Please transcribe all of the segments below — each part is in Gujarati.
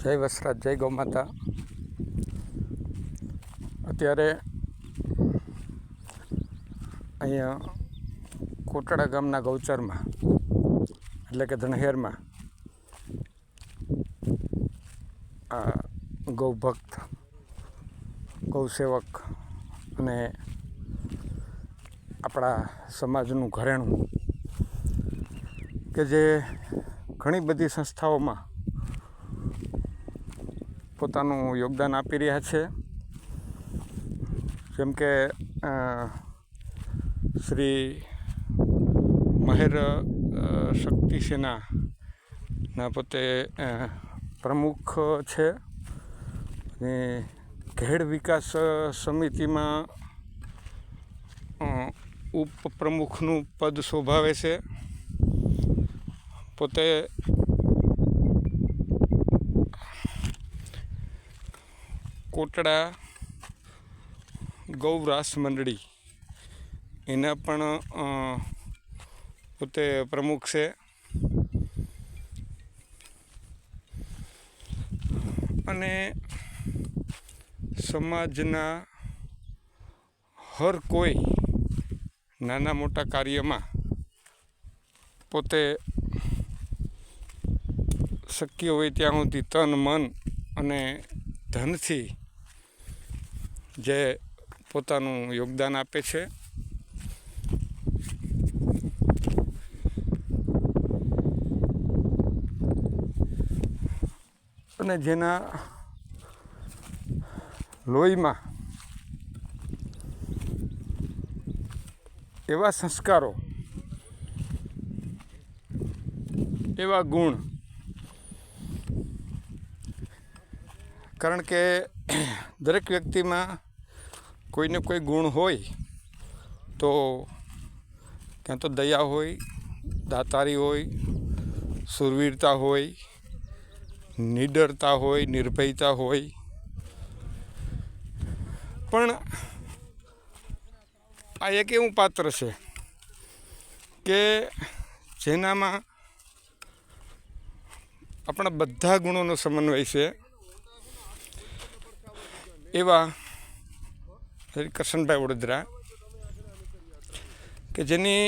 જય વસરાજ, જય ગૌ માતા. અત્યારે અહીંયા કોટડા ગામના ગૌચરમાં, એટલે કે ધણહેરમાં, આ ગૌભક્ત ગૌસેવક અને આપણા સમાજનું ઘરેણું કે જે ઘણી બધી સંસ્થાઓમાં પોતાનું યોગદાન આપી રહ્યા છે. જેમ કે શ્રી મહેર શક્તિ સેનાના પોતે પ્રમુખ છે. અને ઘેડ વિકાસ સમિતિમાં ઉપપ્રમુખનું પદ શોભાવે છે. પોતે કોટડા ગૌરાસ મંડળી. એના પણ પોતે પ્રમુખ છે. અને સમાજના હર કોઈ નાના મોટા કાર્યમાં પોતે શક્ય હોય ત્યાં સુધી તન, મન અને ધનથી જે પોતાનું યોગદાન આપે છે. અને જેના લોહીમાં એવા સંસ્કારો, એવા ગુણ, કારણ કે દરેક વ્યક્તિમાં કોઈને કોઈ ગુણ હોય તો ક્યાં તો દયા હોય, દાતારી હોય, સુરવીરતા હોય, નિડરતા હોય, નિર્ભયતા હોય. પણ આ એક એવું પાત્ર છે કે જેનામાં આપણા બધા ગુણોનો સમન્વય છે. એવા શ્રી કરશનભાઈ વડોદરા, કે જેની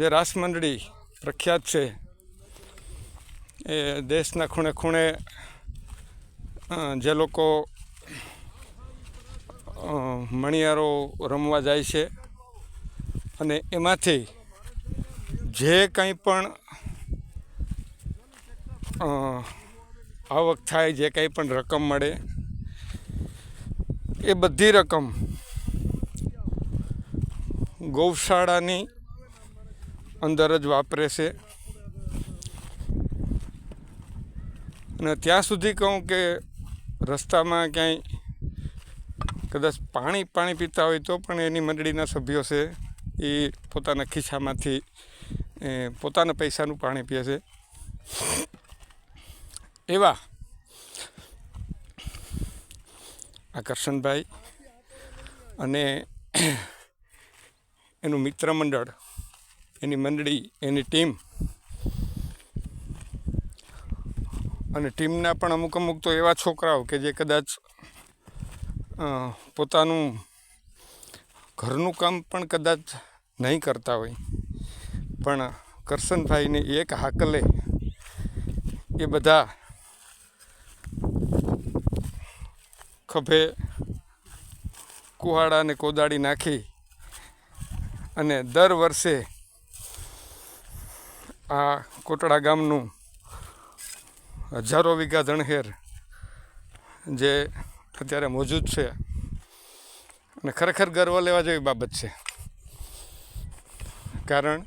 જે રાસ મંડળી પ્રખ્યાત છે, એ દેશના ખૂણે ખૂણે જે લોકો મણિયારો રમવા જાય છે અને એમાંથી જે કંઈ પણ આવક થાય, જે કંઈ પણ રકમ મળે, એ બધી રકમ ગૌશાળાની અંદર જ વાપરે છે. અને ત્યાં સુધી કહું કે રસ્તામાં ક્યાંય કદાચ પાણી પાણી પીતા હોય તો પણ એની મંડળીના સભ્યો છે, એ પોતાના ખિસ્સામાંથી પોતાના પૈસાનું પાણી પીએ છે. એવા આકર્ષણભાઈ અને એનું મિત્ર મંડળ, એની મંડળી, એની ટીમ. અને ટીમના પણ અમુક અમુક તો એવા છોકરાઓ કે જે કદાચ પોતાનું ઘરનું કામ પણ કદાચ નહીં કરતા હોય. પણ કરશનભાઈને એક હાકલે એ બધા ખભે કુહાડા અને કોદાળી નાખી અને દર વર્ષે આ કોટડા ગામનું હજારો વીઘા ધણહેર જે અત્યારે મોજૂદ છે અને ખરેખર ગર્વ લેવા જેવી બાબત છે. કારણ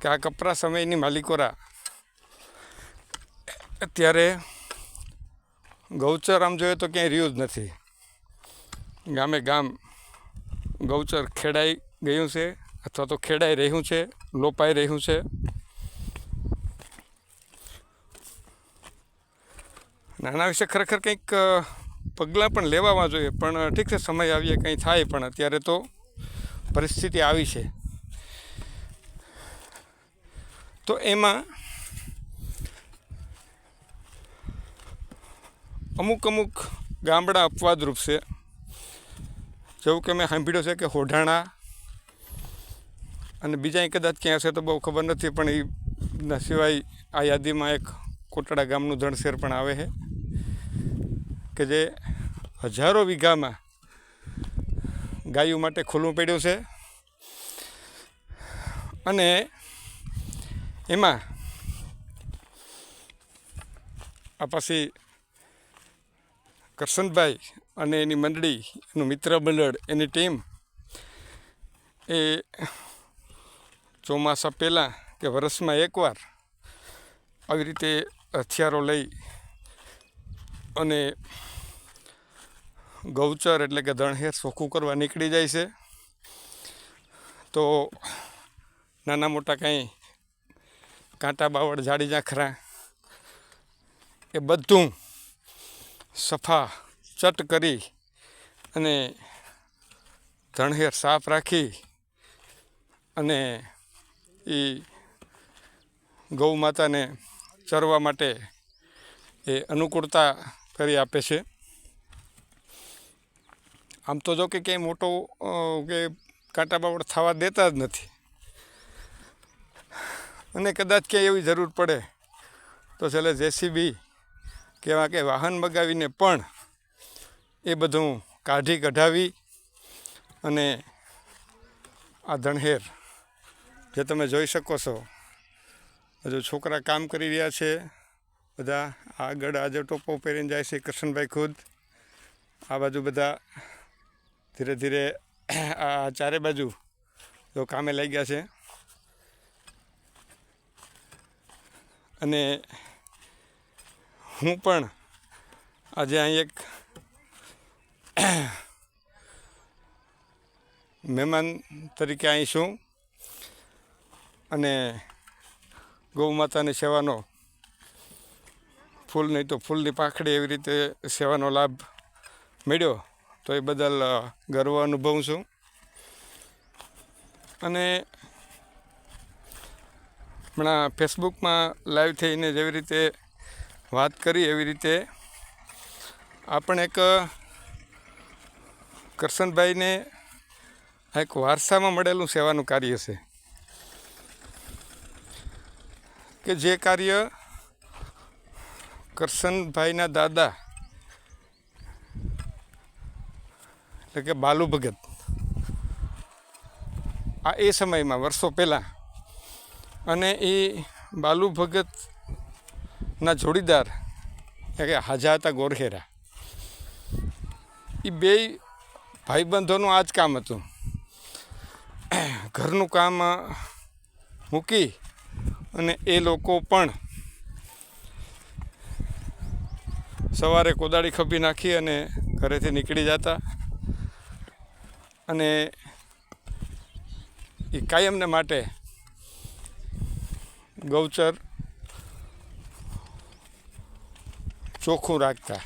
કે આ કપરા સમયની માલિકોરા અત્યારે ગૌચર આમ જોઈએ તો ક્યાંય રહ્યું જ નથી. ગામે ગામ ગૌચર ખેડાઈ ગયું છે, અથવા તો ખેડાઈ રહ્યું છે, લોપાઈ રહ્યું છે. નાના વિશે ખરેખર કંઈક પગલાં પણ લેવામાં જોઈએ, પણ ઠીક છે, સમય આવીએ, કંઈ થાય પણ અત્યારે તો પરિસ્થિતિ આવી છે. તો એમાં અમુક અમુક ગામડા અપવાદરૂપ છે. જેવું કે મેં સાંભળ્યું છે કે હોઢાણા અને બીજા કદાચ ક્યાં હશે તો બહુ ખબર નથી, પણ એના સિવાય આ યાદીમાં એક કોટડા ગામનું ધણશેર પણ આવે છે, કે જે હજારો વીઘામાં ગાયો માટે ખુલ્લું પડ્યું છે. અને એમાં આ પછી કરશનભાઈ અને એની મંડળી, એનું મિત્ર મંડળ, એની ટીમ એ ચોમાસા પહેલાં કે વર્ષમાં એકવાર આવી રીતે હથિયારો લઈ અને ગૌચર એટલે કે ધણહેર ચોખ્ખું કરવા નીકળી જાય છે. તો નાના મોટા કાંઈ કાંટા, બાવળ જાડી જાખરા એ બધું સફા, ચટ કરી અને ધણહેર સાફ રાખી અને એ ગૌ માતાને ચરવા માટે એ અનુકૂળતા કરી આપે છે. આમ તો જો કે ક્યાંય મોટો કે કાંટા બાવડ થવા દેતા જ નથી. અને કદાચ ક્યાંય એવી જરૂર પડે, તો છેલ્લે જેસીબી કેવા કે વાહન મગાવીને પણ એ બધું કાઢી કઢાવી અને આ ધણહેર જે તમે જોઈ શકો છો. હજુ છોકરા કામ કરી રહ્યા છે. બધા આગળ આજે ટોપો પહેરીને જાય છે કૃષ્ણભાઈ ખુદ. આ બાજુ બધા ધીરે ધીરે આ ચારે બાજુ જો કામે લાગ્યા છે. અને હું પણ આજે અહીં એક મહેમાન તરીકે અહીં છું. અને ગૌ માતાની સેવાનો ફૂલ નહીં તો ફૂલની પાંખડી એવી રીતે સેવાનો લાભ મળ્યો. તો એ બદલ ગર્વ અનુભવું છું. અને હમણાં ફેસબુકમાં લાઈવ થઈને જેવી રીતે વાત કરી, એવી રીતે આપણે એક કરશનભાઈને એક વારસામાં મળેલું સેવાનું કાર્ય છે. કે જે કાર્ય કરશનભાઈના દાદા, એટલે કે બાલુ ભગત, આ એ સમયમાં, વર્ષો પહેલાં, અને એ બાલુ ભગતના જોડીદાર કે હાજા હતા ગોરખેરા એ બે ભાઈબંધોનું આ જ કામ હતું. ઘરનું કામ મૂકી અને એ લોકો પણ સવારે કોદાળી ખભી નાખી અને ઘરેથી નીકળી જતા. અને એ કાયમને માટે ગૌચર ચોખ્ખું રાખતા.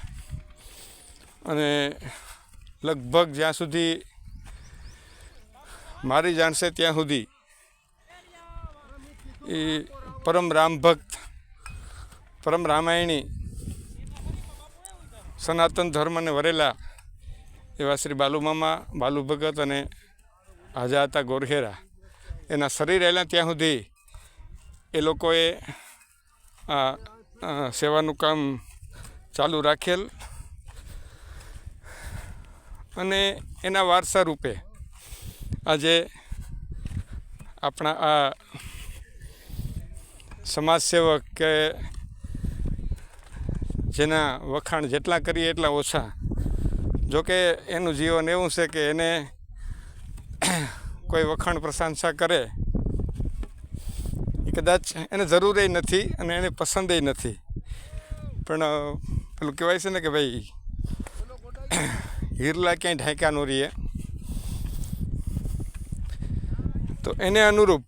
અને લગભગ જ્યાં સુધી મારી જાણશે ત્યાં સુધી એ પરમ રામ ભક્ત, પરમ રામાયણી, સનાતન ધર્મને વરેલા એવા શ્રી બાલુમામા બાલુ ભગત અને હાજા હતા ગોરખેરા એના શરીર રહેલા ત્યાં સુધી એ લોકોએ આ સેવાનું કામ ચાલુ રાખેલ અને એના વારસા રૂપે આજે આપણા આ સમાજ સેવક કે જેના વખાણ જેટલા કરીએ એટલા ઓછા. જોકે એનું જીવન એવું છે કે એને કોઈ વખાણ પ્રશંસા કરે, એ કદાચ એને જરૂર નથી અને એને પસંદ નથી. પણ પેલું કહેવાય છે ને કે ભાઈ હિરલા ક્યાંય ઢાંક્યા ન રહીએ. તો એને અનુરૂપ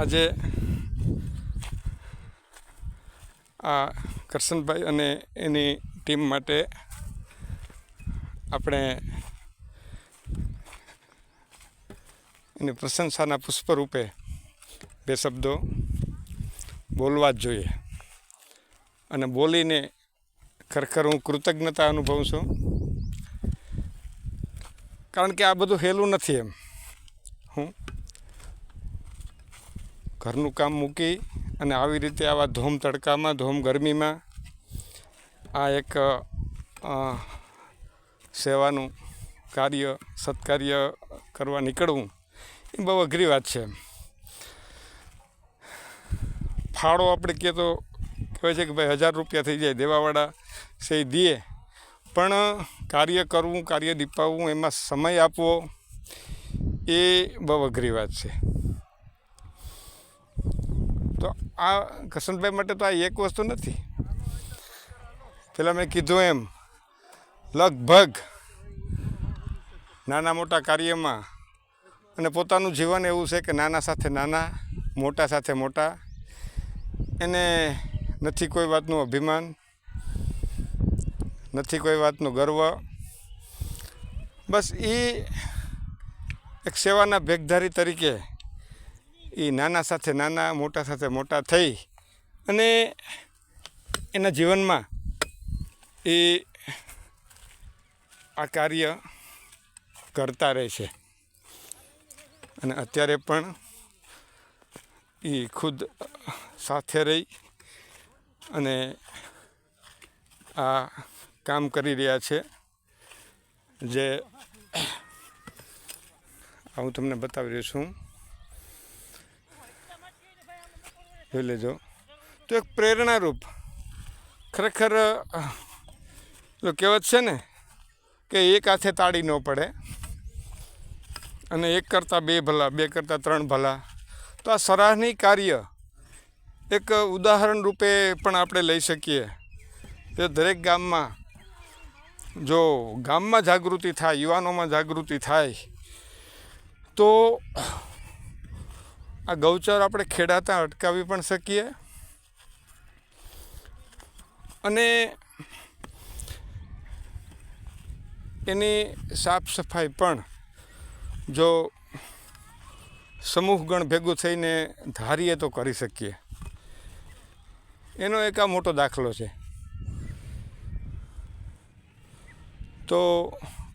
આજે આ કરશનભાઈ અને એની ટીમ માટે આપણે એની પ્રશંસાના પુષ્પરૂપે બે શબ્દો બોલવા જ જોઈએ. અને બોલીને ખરેખર હું કૃતજ્ઞતા અનુભવું છું. કારણ કે આ બધું હેલું નથી એમ. હું ઘરનું કામ મૂકી અને આવી રીતે આવા ધોમ તડકામાં, ધોમ ગરમીમાં આ એક સેવાનું કાર્ય, સત્કાર્ય કરવા નીકળવું, એ બહુ અઘરી વાત છે. ફાળો આપણે કહે તો કહેવાય છે કે ભાઈ હજાર રૂપિયા થઈ જાય, દેવાવાળા સે દીએ. પણ કાર્ય કરવું, કાર્ય દીપાવવું, એમાં સમય આપવો, એ બહુ અઘરી વાત છે. તો આ કસનભાઈ માટે તો આ એક વસ્તુ નથી. પેલા મેં કીધું એમ, લગભગ નાના મોટા કાર્યમાં અને પોતાનું જીવન એવું છે કે નાના સાથે નાના, મોટા સાથે મોટા, એને નથી કોઈ વાતનું અભિમાન, નથી કોઈ વાતનો ગર્વ. બસ એ એક સેવાના ભેગધારી તરીકે એ નાના સાથે નાના, મોટા સાથે મોટા થઈ અને એના જીવનમાં એ આ કાર્ય કરતા રહે છે. અને અત્યારે પણ એ ખુદ સાથે રહી અને આ કામ કરી રહ્યા છે. જે હું તમને બતાવી રહ્યો છું. જોઈ લેજો તો એક પ્રેરણારૂપ. ખરેખર કહેવત છે ને કે એક હાથે તાળી ન પડે અને એક કરતાં બે ભલા, બે કરતાં ત્રણ ભલા. તો આ સરાહની કાર્ય એક ઉદાહરણ રૂપે પણ આપણે લઈ શકીએ. કે દરેક ગામમાં જો ગામમાં જાગૃતિ થાય, યુવાનોમાં જાગૃતિ થાય, તો આ ગૌચર આપણે ખેડાતા અટકાવી પણ શકીએ. અને એની સાફ સફાઈ પણ જો સમૂહગણ ભેગું થઈને ધારીએ તો કરી શકીએ. એનો એક આ મોટો દાખલો છે. તો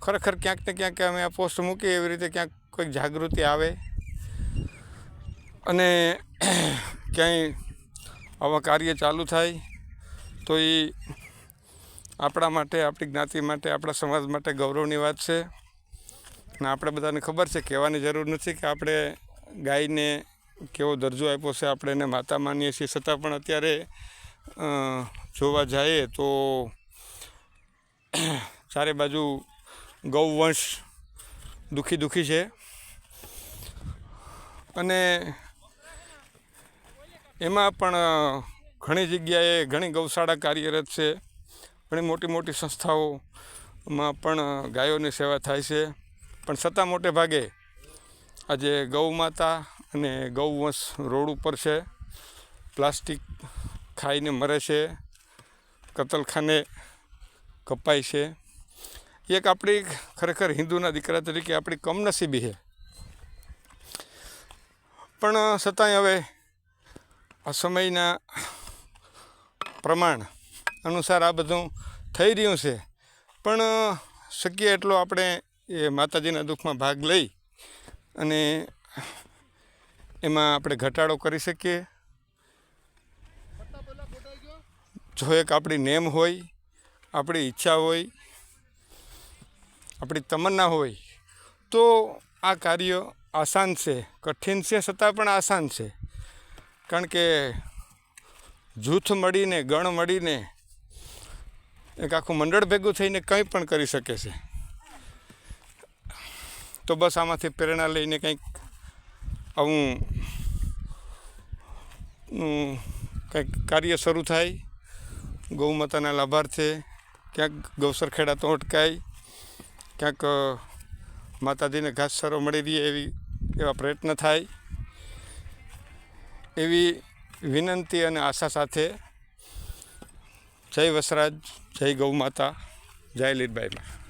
ખરેખર ક્યાંક ને ક્યાંક અમે આ પોસ્ટ મૂકીએ એવી રીતે ક્યાંક કોઈક જાગૃતિ આવે. અને ક્યાંય આવા કાર્ય ચાલુ થાય, તો એ આપણા માટે, આપણી જ્ઞાતિ માટે, આપણા સમાજ માટે ગૌરવની વાત છે. અને આપણે બધાને ખબર છે, કહેવાની જરૂર નથી કે આપણે ગાયને કેવો દરજ્જો આપ્યો છે, આપણે એને માતા માનીએ છીએ. છતાં પણ અત્યારે જોવા જઈએ તો ચારે બાજુ ગૌવંશ દુઃખી દુઃખી છે. અને એમાં પણ ઘણી જગ્યાએ ઘણી ગૌશાળા કાર્યરત છે. ઘણી મોટી મોટી સંસ્થાઓમાં પણ ગાયોની સેવા થાય છે. પણ છતાં મોટે ભાગે આજે ગૌ માતા અને ગૌવંશ રોડ ઉપર છે. પ્લાસ્ટિક ખાઈને મરે છે. કતલખાને કપાય છે. એક આપણી ખરેખર હિન્દુના દીકરા તરીકે આપણી કમનસીબી છે. પણ છતાંય હવે સમયના પ્રમાણ અનુસાર આ બધું થઈ રહ્યું છે. પણ શક્ય એટલો આપણે એ માતાજીના દુઃખમાં ભાગ લઈ અને એમાં આપણે ઘટાડો કરી શકીએ. જો એક આપણી નેમ હોય, આપણી ઈચ્છા હોય, આપણી તમન્ના હોય, તો આ કાર્ય આસાન છે, કઠિન છે, છતાં પણ આસાન છે. કારણ કે જૂથ મળીને, ગણ મળીને એક આખું મંડળ ભેગું થઈને કંઈ પણ કરી શકે છે. તો બસ આમાંથી પ્રેરણા લઈને કંઈક આવું કંઈક કાર્ય શરૂ થાય. ગૌ માતાના લાભાર્થે ક્યાંક ગૌસર ખેડા તો અટકાય, ક્યાંક માતાજીને માતાજીને ઘાસચારો મળી રહે એવી, એવા પ્રયત્ન થાય. એવી વિનંતી અને આશા સાથે જય વસરાજ જય ગૌ માતા જય લીલબાઈમાં.